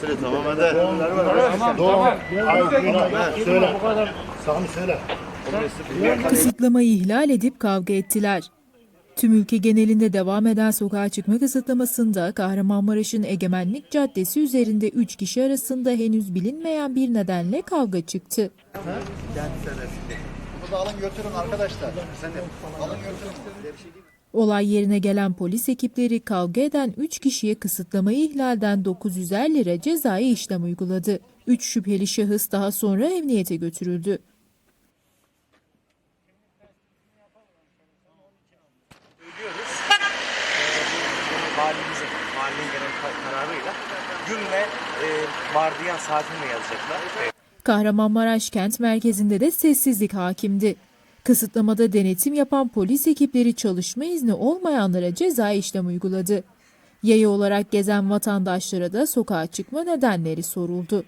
Söyle tamam hadi. Doğru. Hayır, günah. Söyle. Sami söyle. Kısıtlamayı ihlal edip kavga ettiler. Tüm ülke genelinde devam eden sokağa çıkma kısıtlamasında Kahramanmaraş'ın Egemenlik Caddesi üzerinde 3 kişi arasında henüz bilinmeyen bir nedenle kavga çıktı. Da alın götürün arkadaşlar. Alın götürün. Olay yerine gelen polis ekipleri kavga eden 3 kişiye kısıtlamayı ihlalden 950 lira cezai işlem uyguladı. 3 şüpheli şahıs daha sonra emniyete götürüldü. Valimizin, valinin genel ka- kararıyla gün ve e, vardiyan saatini de yazacaklar. Kahramanmaraş kent merkezinde de sessizlik hakimdi. Kısıtlamada denetim yapan polis ekipleri çalışma izni olmayanlara ceza işlem uyguladı. Yaya olarak gezen vatandaşlara da sokağa çıkma nedenleri soruldu.